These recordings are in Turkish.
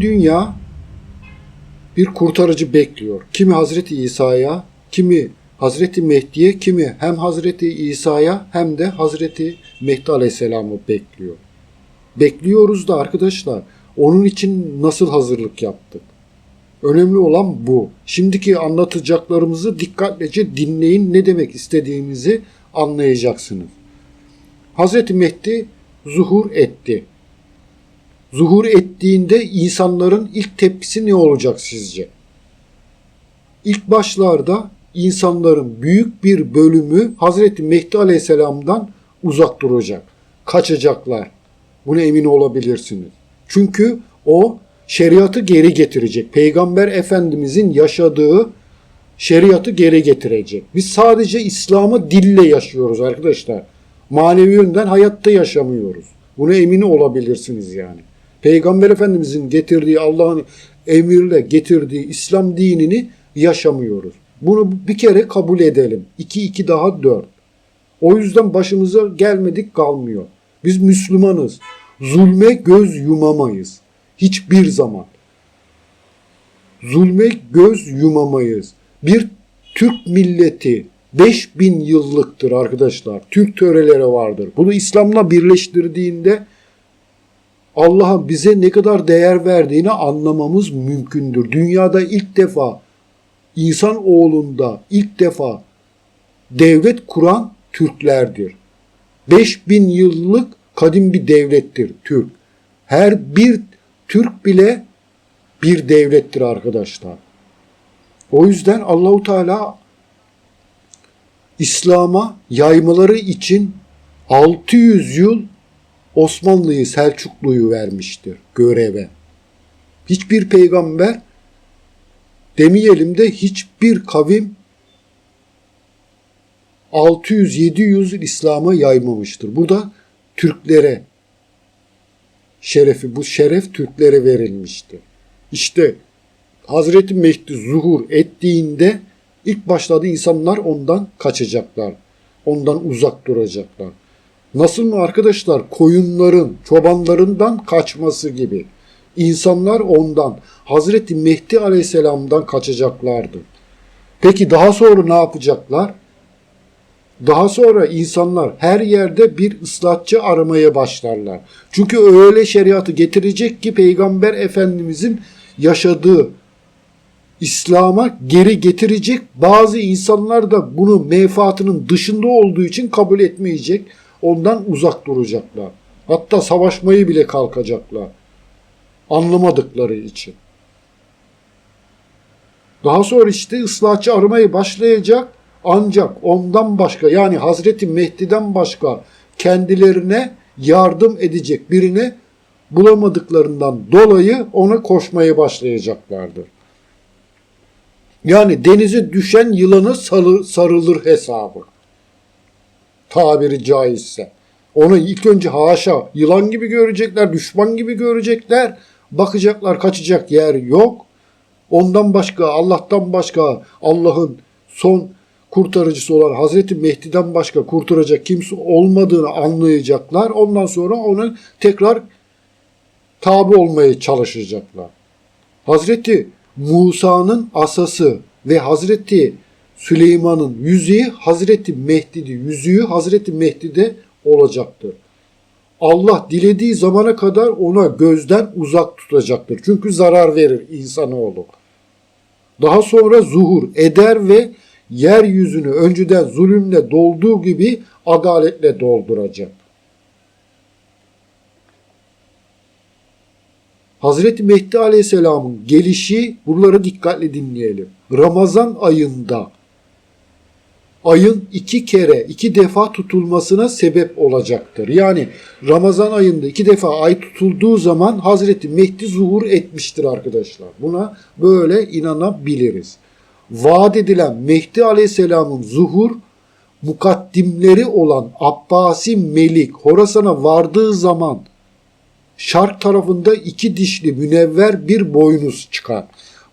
Dünya bir kurtarıcı bekliyor. Kimi Hazreti İsa'ya, kimi Hazreti Mehdi'ye, kimi hem Hazreti İsa'ya hem de Hazreti Mehdi Aleyhisselam'ı bekliyor. Bekliyoruz da arkadaşlar onun için nasıl hazırlık yaptık? Önemli olan bu. Şimdiki anlatacaklarımızı dikkatlice dinleyin ne demek istediğimizi anlayacaksınız. Hazreti Mehdi zuhur etti. Zuhur ettiğinde insanların ilk tepkisi ne olacak sizce? İlk başlarda insanların büyük bir bölümü Hazreti Mehdi Aleyhisselam'dan uzak duracak. Kaçacaklar. Buna emin olabilirsiniz. Çünkü o şeriatı geri getirecek. Peygamber Efendimizin yaşadığı şeriatı geri getirecek. Biz sadece İslam'ı dille yaşıyoruz arkadaşlar. Manevi yönden hayatta yaşamıyoruz. Buna emin olabilirsiniz yani. Peygamber Efendimizin getirdiği Allah'ın emirle getirdiği İslam dinini yaşamıyoruz. Bunu bir kere kabul edelim. 2 2 daha 4. O yüzden başımıza gelmedik kalmıyor. Biz Müslümanız. Zulme göz yumamayız. Hiçbir zaman. Zulme göz yumamayız. Bir Türk milleti 5000 yıllıktır arkadaşlar. Türk töreleri vardır. Bunu İslam'la birleştirdiğinde Allah'ın bize ne kadar değer verdiğini anlamamız mümkündür. Dünyada ilk defa insan oğlunda ilk defa devlet kuran Türklerdir. 5000 yıllık kadim bir devlettir Türk. Her bir Türk bile bir devlettir arkadaşlar. O yüzden Allahu Teala İslam'a yaymaları için 600 yıl Osmanlı'yı Selçuklu'yu vermiştir göreve. Hiçbir peygamber demeyelim de hiçbir kavim 600-700 yıl İslam'a yaymamıştır. Bu da Türklere şerefi, bu şeref Türklere verilmiştir. İşte Hazreti Mehdi zuhur ettiğinde ilk başladı insanlar ondan kaçacaklar. Ondan uzak duracaklar. Nasıl mı arkadaşlar koyunların, çobanlarından kaçması gibi. İnsanlar ondan, Hazreti Mehdi Aleyhisselam'dan kaçacaklardı. Peki daha sonra ne yapacaklar? Daha sonra insanlar her yerde bir ıslahatçı aramaya başlarlar. Çünkü öyle şeriatı getirecek ki Peygamber Efendimizin yaşadığı İslam'a geri getirecek. Bazı insanlar da bunu menfaatının dışında olduğu için kabul etmeyecek. Ondan uzak duracaklar. Hatta savaşmayı bile kalkacaklar. Anlamadıkları için. Daha sonra işte ıslahçı aramayı başlayacak. Ancak ondan başka yani Hazreti Mehdi'den başka kendilerine yardım edecek birini bulamadıklarından dolayı ona koşmaya başlayacaklardır. Yani denize düşen yılanı sarı, sarılır hesabı. Tabiri caizse. Onu ilk önce haşa yılan gibi görecekler, düşman gibi görecekler. Bakacaklar kaçacak yer yok. Ondan başka, Allah'tan başka, Allah'ın son kurtarıcısı olan Hazreti Mehdi'den başka kurtaracak kimse olmadığını anlayacaklar. Ondan sonra ona tekrar tabi olmaya çalışacaklar. Hazreti Musa'nın asası ve Hazreti Süleyman'ın yüzüğü Hazreti Mehdi'de, yüzüğü Hazreti Mehdi'de olacaktır. Allah dilediği zamana kadar ona gözden uzak tutacaktır. Çünkü zarar verir insanoğlu. Daha sonra zuhur eder ve yeryüzünü önceden zulümle dolduğu gibi adaletle dolduracak. Hazreti Mehdi Aleyhisselam'ın gelişi buraları dikkatli dinleyelim. Ramazan ayında ayın iki kere, iki defa tutulmasına sebep olacaktır. Yani Ramazan ayında iki defa ay tutulduğu zaman Hazreti Mehdi zuhur etmiştir arkadaşlar. Buna böyle inanabiliriz. Vaat edilen Mehdi Aleyhisselam'ın zuhur mukaddimleri olan Abbasi Melik Horasan'a vardığı zaman şark tarafında iki dişli münevver bir boynuz çıkar.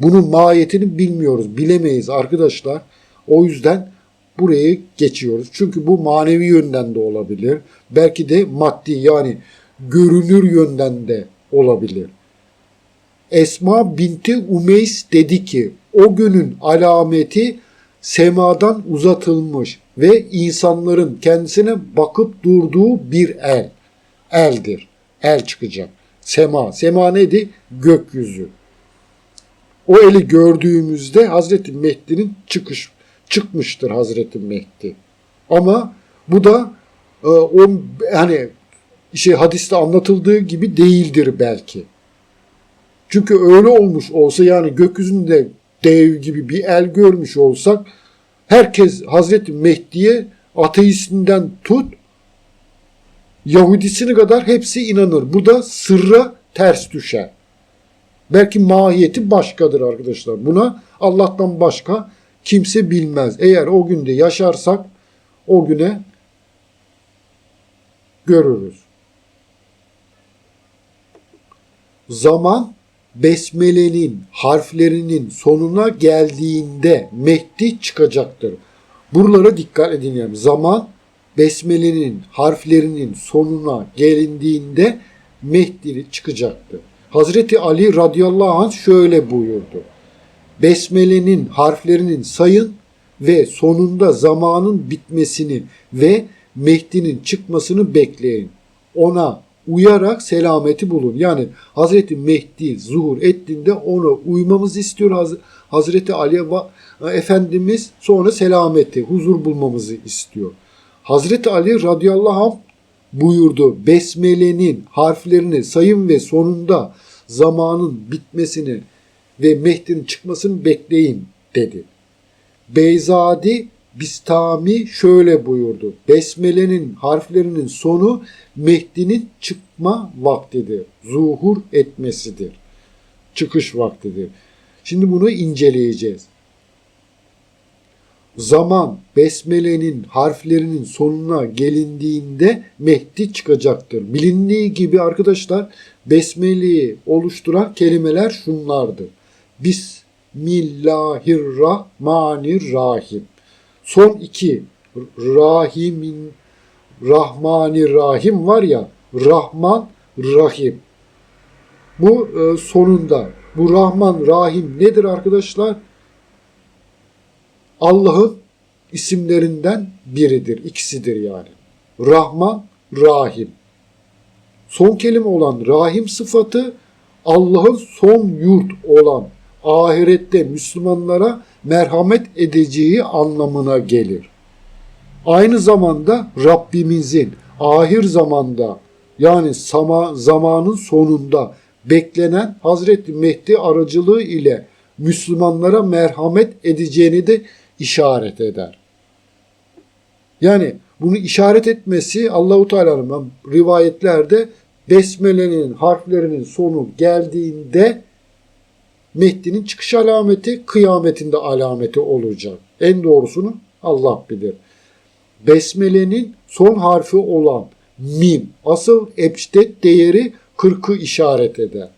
Bunun mahiyetini bilmiyoruz, bilemeyiz arkadaşlar. O yüzden burayı geçiyoruz. Çünkü bu manevi yönden de olabilir. Belki de maddi yani görünür yönden de olabilir. Esma binti Umeys dedi ki o günün alameti semadan uzatılmış ve insanların kendisine bakıp durduğu bir el. Eldir. El çıkacak. Sema. Sema neydi? Gökyüzü. O eli gördüğümüzde Hazreti Mehdi'nin çıkış çıkmıştır Hazreti Mehdi. Ama bu da e, o hani şey hadiste anlatıldığı gibi değildir belki. Çünkü öyle olmuş olsa yani gökyüzünde dev gibi bir el görmüş olsak herkes Hazreti Mehdi'ye ateistinden tut Yahudisine kadar hepsi inanır. Bu da sırra ters düşer. Belki mahiyeti başkadır arkadaşlar. Buna Allah'tan başka kimse bilmez. Eğer o günde yaşarsak o güne görürüz. Zaman besmelenin harflerinin sonuna geldiğinde Mehdi çıkacaktır. Buralara dikkat edin yani. Zaman besmelenin harflerinin sonuna gelindiğinde Mehdi çıkacaktır. Hazreti Ali radıyallahu anh şöyle buyurdu. Besmelenin harflerinin sayın ve sonunda zamanın bitmesini ve Mehdi'nin çıkmasını bekleyin. Ona uyarak selameti bulun. Yani Hazreti Mehdi zuhur ettiğinde ona uymamızı istiyor Haz- Hazreti Ali Efendimiz sonra selameti, huzur bulmamızı istiyor. Hazreti Ali radıyallahu anh buyurdu. Besmele'nin harflerini sayın ve sonunda zamanın bitmesini ve Mehdi'nin çıkmasını bekleyin dedi. Beyzadi Bistami şöyle buyurdu. Besmele'nin harflerinin sonu Mehdi'nin çıkma vaktidir. Zuhur etmesidir. Çıkış vaktidir. Şimdi bunu inceleyeceğiz. Zaman Besmele'nin harflerinin sonuna gelindiğinde Mehdi çıkacaktır. Bilindiği gibi arkadaşlar Besmele'yi oluşturan kelimeler şunlardır. Bismillahirrahmanirrahim. Son iki Rahimin Rahmani Rahim var ya Rahman Rahim. Bu e, sonunda bu Rahman Rahim nedir arkadaşlar? Allah'ın isimlerinden biridir. ikisidir yani. Rahman, Rahim. Son kelime olan Rahim sıfatı Allah'ın son yurt olan ahirette Müslümanlara merhamet edeceği anlamına gelir. Aynı zamanda Rabbimizin ahir zamanda yani sama, zamanın sonunda beklenen Hazreti Mehdi aracılığı ile Müslümanlara merhamet edeceğini de işaret eder. Yani bunu işaret etmesi Allahu Teala'nın rivayetlerde besmelenin harflerinin sonu geldiğinde Mehdi'nin çıkış alameti kıyametinde alameti olacak. En doğrusunu Allah bilir. Besmelenin son harfi olan mim asıl ebced değeri 40'ı işaret eder.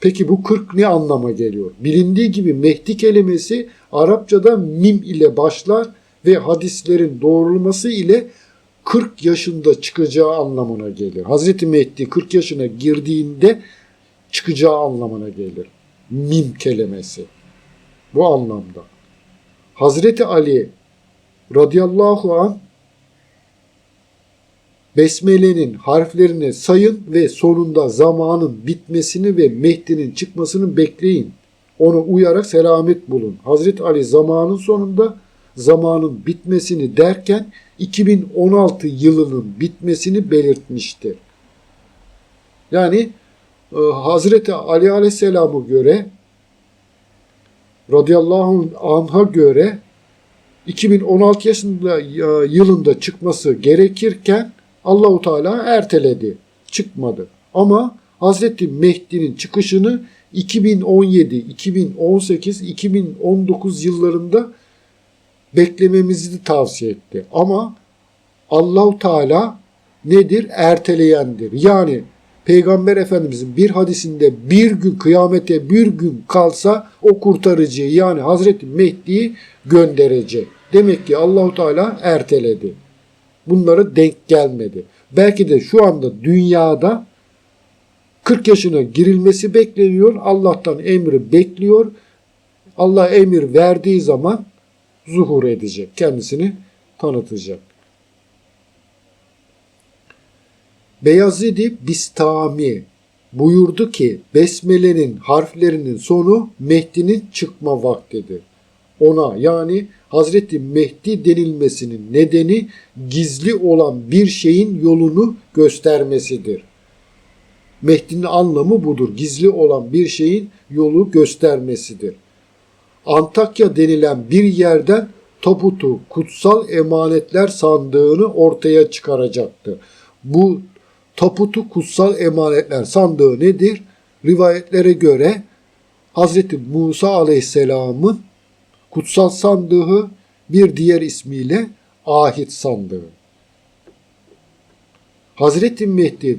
Peki bu 40 ne anlama geliyor? Bilindiği gibi Mehdi kelimesi Arapçada mim ile başlar ve hadislerin doğrulması ile 40 yaşında çıkacağı anlamına gelir. Hazreti Mehdi 40 yaşına girdiğinde çıkacağı anlamına gelir. Mim kelimesi. Bu anlamda. Hazreti Ali radıyallahu an Besmele'nin harflerini sayın ve sonunda zamanın bitmesini ve Mehdi'nin çıkmasını bekleyin. Ona uyarak selamet bulun. Hazreti Ali zamanın sonunda zamanın bitmesini derken 2016 yılının bitmesini belirtmiştir. Yani Hazreti Ali Aleyhisselam'a göre radıyallahu anh'a göre 2016 yaşında e, yılında çıkması gerekirken Allahu Teala erteledi. Çıkmadı. Ama Hazreti Mehdi'nin çıkışını 2017, 2018, 2019 yıllarında beklememizi tavsiye etti. Ama Allahu Teala nedir? Erteleyendir. Yani Peygamber Efendimizin bir hadisinde bir gün kıyamete bir gün kalsa o kurtarıcıyı yani Hazreti Mehdi'yi gönderecek. Demek ki Allahu Teala erteledi. Bunlara denk gelmedi. Belki de şu anda dünyada 40 yaşına girilmesi bekleniyor. Allah'tan emri bekliyor. Allah emir verdiği zaman zuhur edecek. Kendisini tanıtacak. Beyazidi Bistami buyurdu ki Besmele'nin harflerinin sonu Mehdi'nin çıkma vaktidir. Ona yani Hazreti Mehdi denilmesinin nedeni gizli olan bir şeyin yolunu göstermesidir. Mehdi'nin anlamı budur. Gizli olan bir şeyin yolu göstermesidir. Antakya denilen bir yerden taputu kutsal emanetler sandığını ortaya çıkaracaktı. Bu taputu kutsal emanetler sandığı nedir? Rivayetlere göre Hazreti Musa Aleyhisselam'ın kutsal sandığı bir diğer ismiyle ahit sandığı. Hazreti Mehdi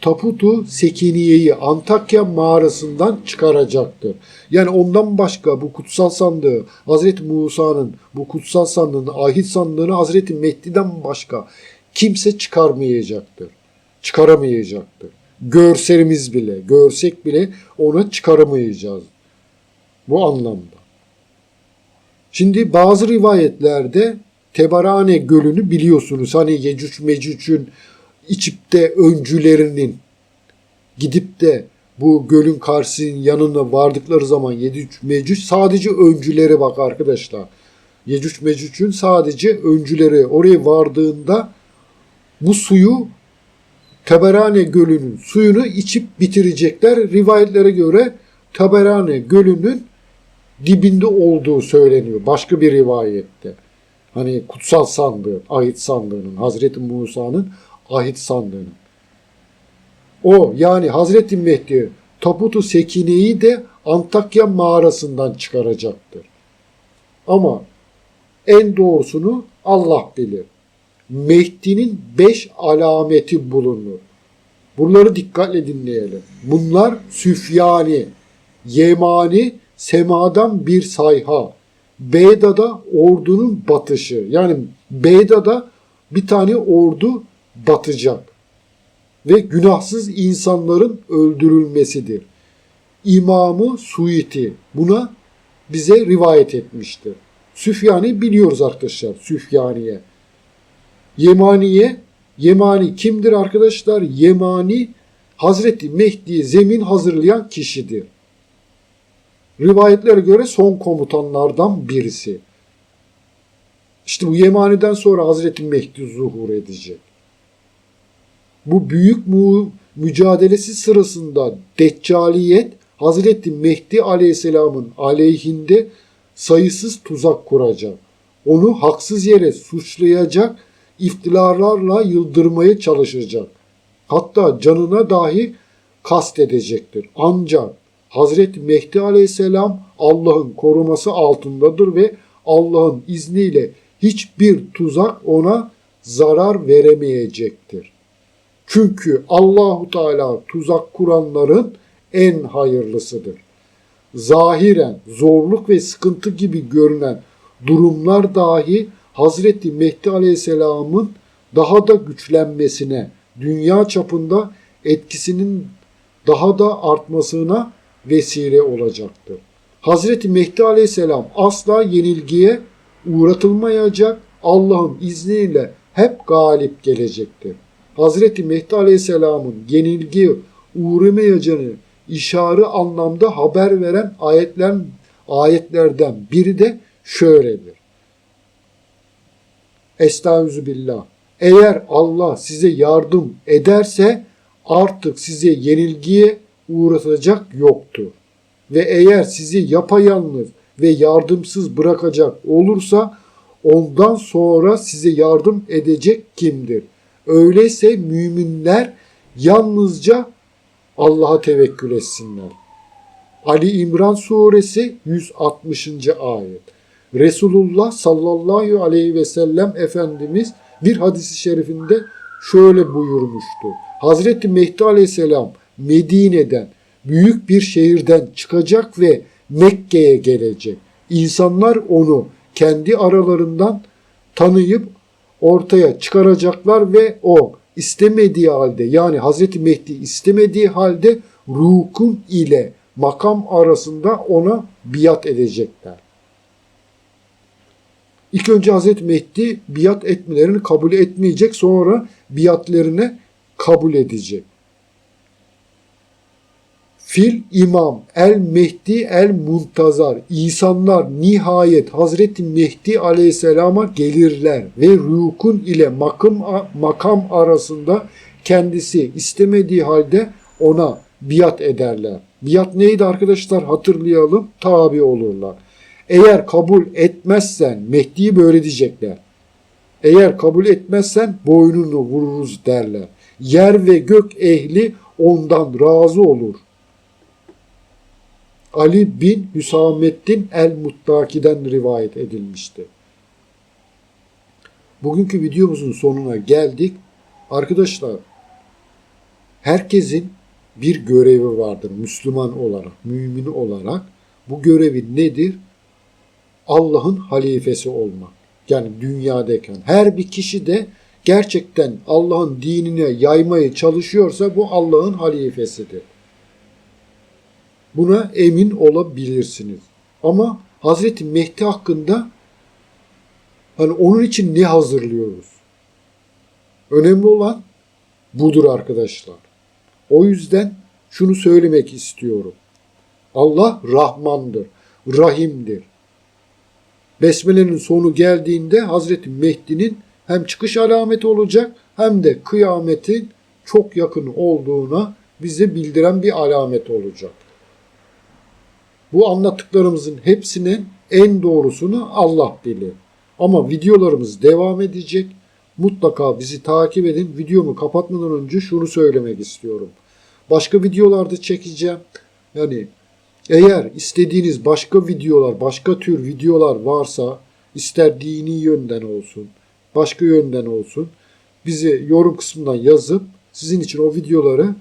taputu Sekiniye'yi Antakya mağarasından çıkaracaktır. Yani ondan başka bu kutsal sandığı Hazreti Musa'nın bu kutsal sandığını, ahit sandığını Hazreti Mehdi'den başka kimse çıkarmayacaktır. Çıkaramayacaktır. Görsemiz bile, görsek bile onu çıkaramayacağız. Bu anlamda. Şimdi bazı rivayetlerde Tebarane Gölü'nü biliyorsunuz. Hani Yecüc Mecüc'ün içip de öncülerinin gidip de bu gölün karşısının yanına vardıkları zaman Yecüc Mecüc sadece öncüleri bak arkadaşlar. Yecüc Mecüc'ün sadece öncüleri oraya vardığında bu suyu Teberane Gölü'nün suyunu içip bitirecekler. Rivayetlere göre Teberane Gölü'nün dibinde olduğu söyleniyor. Başka bir rivayette. Hani kutsal sandığı, ahit sandığının, Hazreti Musa'nın ahit sandığının. O yani Hazreti Mehdi taputu Sekine'yi de Antakya mağarasından çıkaracaktır. Ama en doğrusunu Allah bilir. Mehdi'nin beş alameti bulunur. Bunları dikkatle dinleyelim. Bunlar Süfyani, Yemani, semadan bir sayha. Beyda'da ordunun batışı. Yani Beyda'da bir tane ordu batacak. Ve günahsız insanların öldürülmesidir. İmamı Suiti buna bize rivayet etmiştir. Süfyani biliyoruz arkadaşlar. Süfyaniye. Yemaniye. Yemani kimdir arkadaşlar? Yemani Hazreti Mehdi'ye zemin hazırlayan kişidir. Rivayetlere göre son komutanlardan birisi. İşte bu Yemani'den sonra Hazreti Mehdi zuhur edecek. Bu büyük mu mücadelesi sırasında Deccaliyet Hazreti Mehdi Aleyhisselam'ın aleyhinde sayısız tuzak kuracak. Onu haksız yere suçlayacak, iftilalarla yıldırmaya çalışacak. Hatta canına dahi kast edecektir. Ancak Hazreti Mehdi Aleyhisselam Allah'ın koruması altındadır ve Allah'ın izniyle hiçbir tuzak ona zarar veremeyecektir. Çünkü Allahu Teala tuzak kuranların en hayırlısıdır. Zahiren zorluk ve sıkıntı gibi görünen durumlar dahi Hazreti Mehdi Aleyhisselam'ın daha da güçlenmesine, dünya çapında etkisinin daha da artmasına vesile olacaktır. Hazreti Mehdi Aleyhisselam asla yenilgiye uğratılmayacak, Allah'ın izniyle hep galip gelecektir. Hazreti Mehdi Aleyhisselam'ın yenilgi uğramayacağını işarı anlamda haber veren ayetler, ayetlerden biri de şöyledir. Estaizu billah. Eğer Allah size yardım ederse artık size yenilgiye uğratacak yoktur. Ve eğer sizi yapayalnız ve yardımsız bırakacak olursa ondan sonra size yardım edecek kimdir? Öyleyse müminler yalnızca Allah'a tevekkül etsinler. Ali İmran suresi 160. ayet. Resulullah sallallahu aleyhi ve sellem Efendimiz bir hadisi şerifinde şöyle buyurmuştu. Hazreti Mehdi aleyhisselam Medine'den büyük bir şehirden çıkacak ve Mekke'ye gelecek. İnsanlar onu kendi aralarından tanıyıp ortaya çıkaracaklar ve o istemediği halde yani Hazreti Mehdi istemediği halde rukun ile makam arasında ona biat edecekler. İlk önce Hazreti Mehdi biat etmelerini kabul etmeyecek sonra biatlerine kabul edecek. Fil İmam El Mehdi El Muntazar insanlar nihayet Hazreti Mehdi Aleyhisselam'a gelirler ve rukun ile makam, makam arasında kendisi istemediği halde ona biat ederler. Biat neydi arkadaşlar hatırlayalım tabi olurlar. Eğer kabul etmezsen Mehdi'yi böyle diyecekler. Eğer kabul etmezsen boynunu vururuz derler. Yer ve gök ehli ondan razı olur. Ali bin Hüsamettin el-Muttaki'den rivayet edilmişti. Bugünkü videomuzun sonuna geldik. Arkadaşlar herkesin bir görevi vardır Müslüman olarak, mümin olarak. Bu görevi nedir? Allah'ın halifesi olmak. Yani dünyadayken her bir kişi de gerçekten Allah'ın dinine yaymayı çalışıyorsa bu Allah'ın halifesidir. Buna emin olabilirsiniz. Ama Hazreti Mehdi hakkında hani onun için ne hazırlıyoruz? Önemli olan budur arkadaşlar. O yüzden şunu söylemek istiyorum. Allah Rahmandır, Rahim'dir. Besmele'nin sonu geldiğinde Hazreti Mehdi'nin hem çıkış alameti olacak hem de kıyametin çok yakın olduğuna bize bildiren bir alamet olacak. Bu anlattıklarımızın hepsinin en doğrusunu Allah bilir. Ama videolarımız devam edecek. Mutlaka bizi takip edin. Videomu kapatmadan önce şunu söylemek istiyorum. Başka videolarda çekeceğim. Yani eğer istediğiniz başka videolar, başka tür videolar varsa ister dini yönden olsun, başka yönden olsun bizi yorum kısmından yazıp sizin için o videoları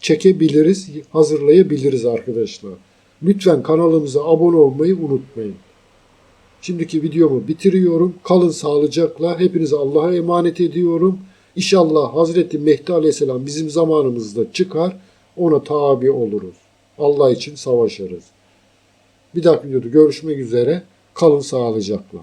çekebiliriz, hazırlayabiliriz arkadaşlar. Lütfen kanalımıza abone olmayı unutmayın. Şimdiki videomu bitiriyorum. Kalın sağlıcakla. Hepinize Allah'a emanet ediyorum. İnşallah Hazreti Mehdi Aleyhisselam bizim zamanımızda çıkar. Ona tabi oluruz. Allah için savaşırız. Bir dahaki videoda görüşmek üzere. Kalın sağlıcakla.